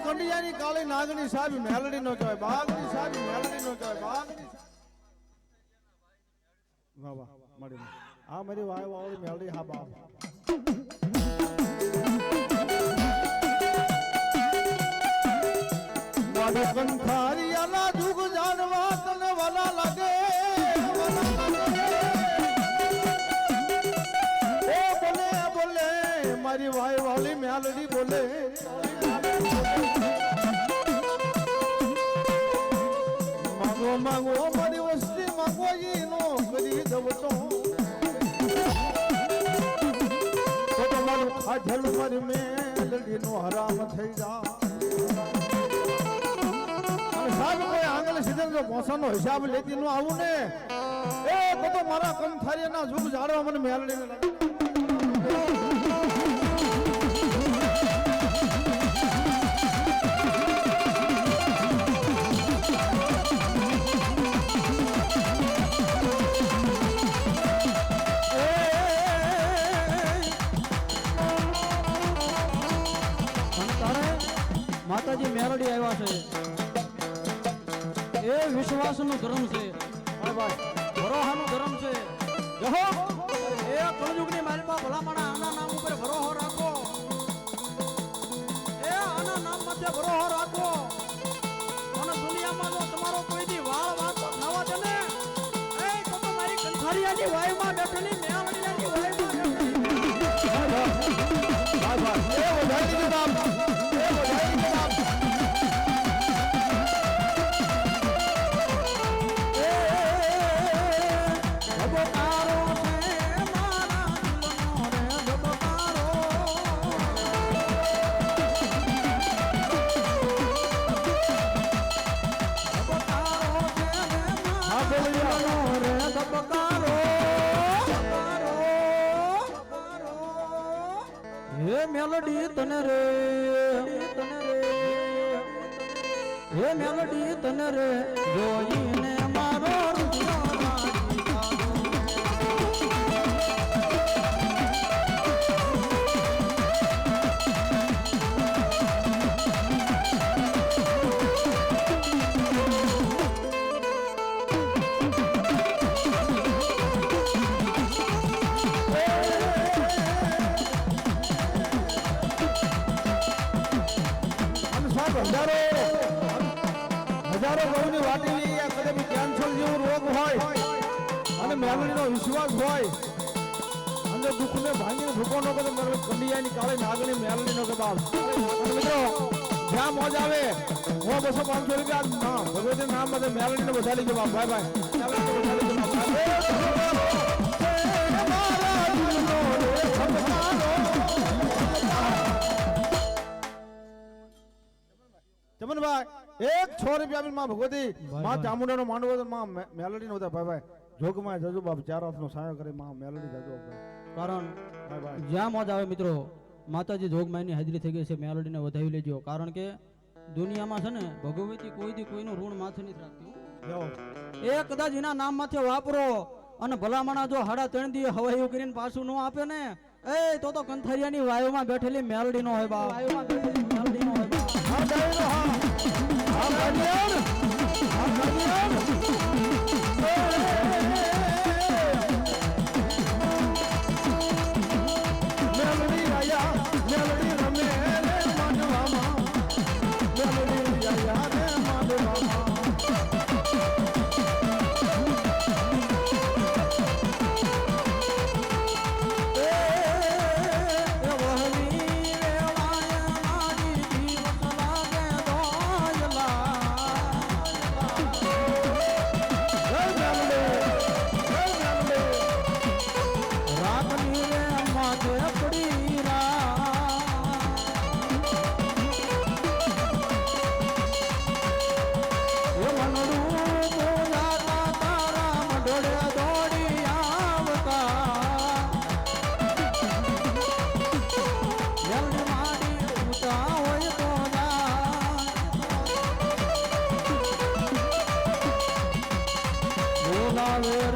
મારી કંડિયાની કાળી નાગણી સાહેબ મેલડી નો કહેવાય, બાગની સાહેબ મેલડી નો કહેવાય, બાગની વાહ વાહ મળી આ મારી વાય વાવળી મેલડી, હા, બાપ. મારે કંઠારિયાના દુઃખ જાણવા તને વાલા લાગે મારી વાય વાળી મેલડી બોલે. માંગો વસ્તી માંગો ઈનો કરી દઉં તો તો તમારું ખાધેલ મારી મેલડીનો હરામ થઈ જા સાહેબ કોઈ આંગળ સીધે જો પોસાનો હિસાબ લેતી ન આવું ને એ તો મારા કંથારીના જુગ જાડવા મને મેલડીને લાગે. માતાજી આવ્યા છે. એ વિશ્વાસનું ધર્મ છે. ભાઈ ધર્મ છે. જહો. એ કળયુગની માલમાં ભલામણા આના નામ ઉપર ભરોહો રાખો. એ આના નામ માટે ભરોહો રાખો. અને દુનિયામાં જો તમારો કોઈ દી વાળ વાતો નવા છે ને, એ તો તો મારી કંઠારિયાની વાયુમાં બેઠેલી મેલડીયાની વાયુમાં બેઠેલી હે મેલડી તને રે. તને રે હે મેલડી તને રે. જોઈને હજારો હજારો ગૌની વાટીની આ કેન્સર જેવો રોગ હોય અને મેલડીનો વિશ્વાસ હોય અને દુઃખને ભાંગીને ભૂકો ન કરે મારો કંડિયાની કાળે નાગણી મેલડીનો કે બાપ મિત્રો, જ્યાં મોજ આવે હું બસો પાંચસો રૂપિયા. હા ભગવતી નામ બધે મેલડીને વધારી જવાબ ભાઈ ચમનભાઈ એક છ રૂપિયા માં ભગવતી માં ચામુંડાનો માંડવો માં મેલડી નો ભાઈ ભાઈ. જોગમાં જજો બાપ ચાર હાથનો સાયો કરે માં મેલડી જજો કારણ જ્યાં મોજ આવે મિત્રો માતાજી જોગમાયની હાજરી થઈ ગઈ છે મેલોડીને વધાવી લેજો. કારણ કે દુનિયામાં છે ને ભગવતી કોઈ થી કોઈનું ઋણ માથે નથી રાખતી એ કદાચ એના નામ માથે વાપરો અને ભલામણા જો હાડા ત્રણ દી હવાયું કરીને પાછું ન આપે ને એ તો તો કંથરિયાની વાયુમાં બેઠેલી મેલડી નો હોય બા વાયુમાં દાઈનો હા હા ગાડિયાન હા ગાડિયાન நாளே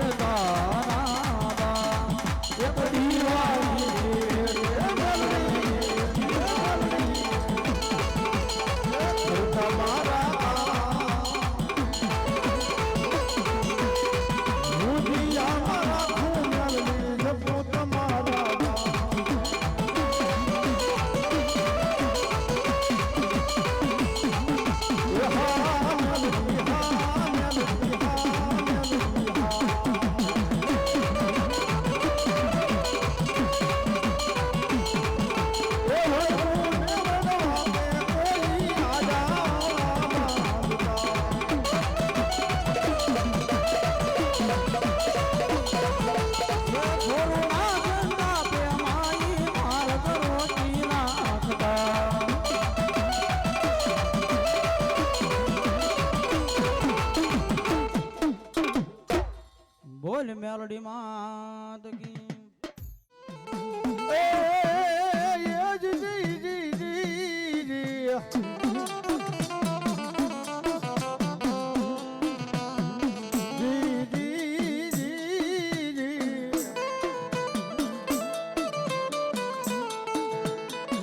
ઝાલડી માત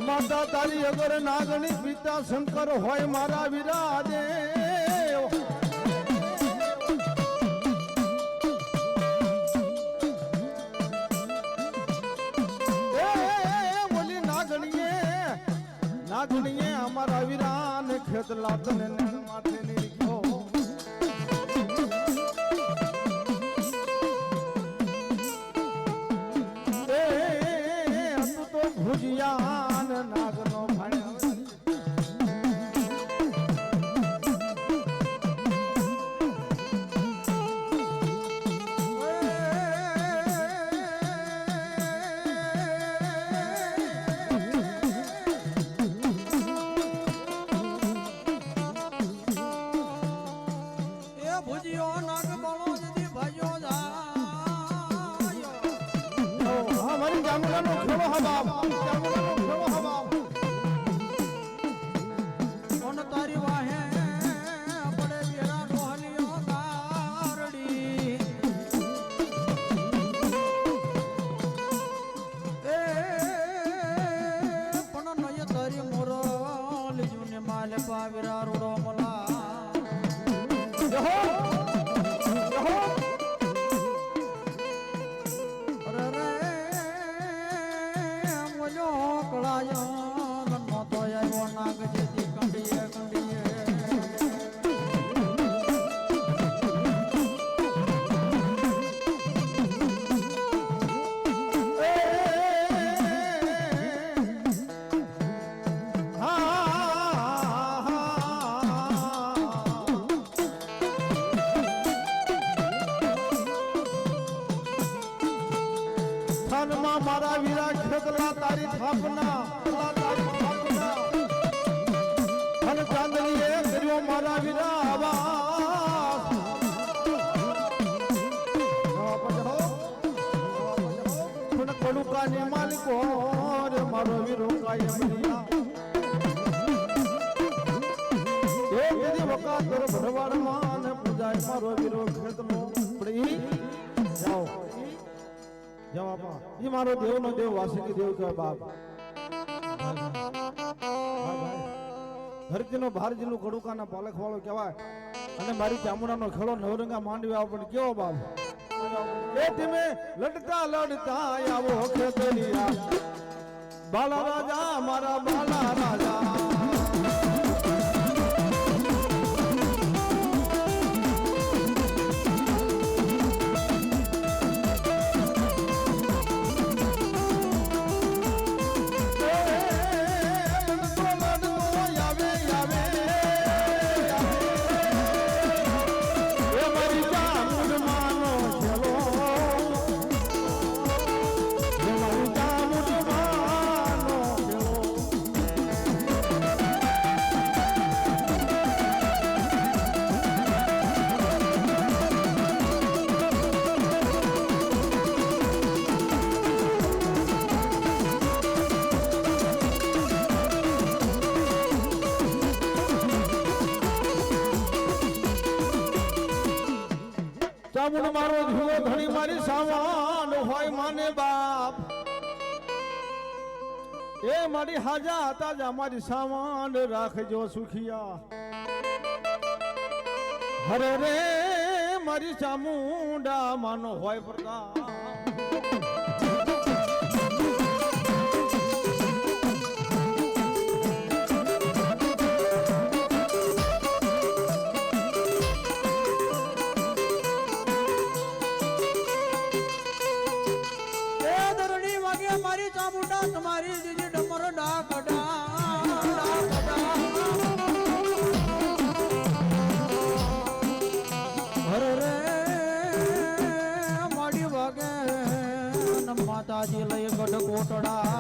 માતા તારી અગર નાગણી પિતા શંકર હોય મારા વિરાજે અણીએ અમારા વિરાન ખેતલા તને માથે નીકળ્યો Calma, સ્થાપના અને ચાંદનીએ કર્યો મારા વિના આવાસ. પણ કડુકા ને માલિકો રે, મારો વીરો કાયમ એ વખત ભરવાડ માન પૂજાય મારો વીરો ખેતનો આપા ઈ મારો દેવનો દેવ, વાસુકી દેવ કહેવાય બાપ? ધરતીનો ભાર જિલ્લો કડુકાના પાલખ વાળો કહેવાય. અને મારી ચામુડાનો ખેડો નવરંગા માંડવી આવો, પણ કેવો બાપ? એ તમે લડતા લડતા આવો ખેતરિયા. બાલા રાજા, મારા બાલા રાજા. સામાન હોય માને બાપ. એ મારી હાજા હતા જ અમારી સામાન રાખજો સુખિયા. હરે રે, મારી ચામુંડા માનો હોય પ્રતાપ. તમારી દીદી ડમર ડાકડા. હર રે માડી વાગે માતાજી લઈ ગઢ કોટડા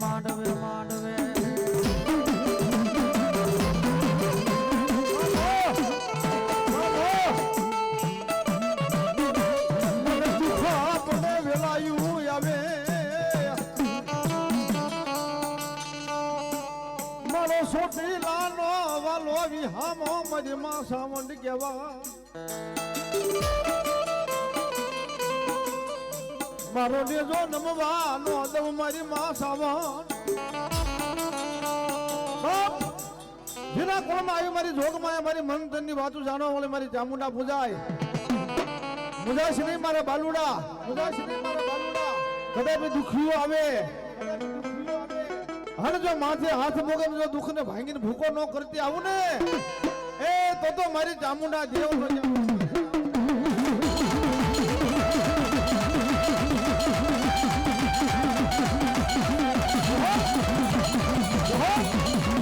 માંડવે માંડવે વિહામો મજમાં સાવંડ કેવા મારો નેજો નમવાનો દવ મારી માં બાપ જેના કોળમાં આવી મારી જોગમાં મારી મનતનની વાતો જાણવા વળી મારી ચામુંડા પૂજાય. મુજાશ નહીં મારા બાલુડા મુજાશ નહીં મારા બાલુડા કદાચ દુખ્યું આવે. હણ જો માથે હાથ મોગે જો દુઃખ ને ભાંગીને ભૂકો ન કરતી આવું ને? એ તો તો મારી ચામુંડા દેવ નો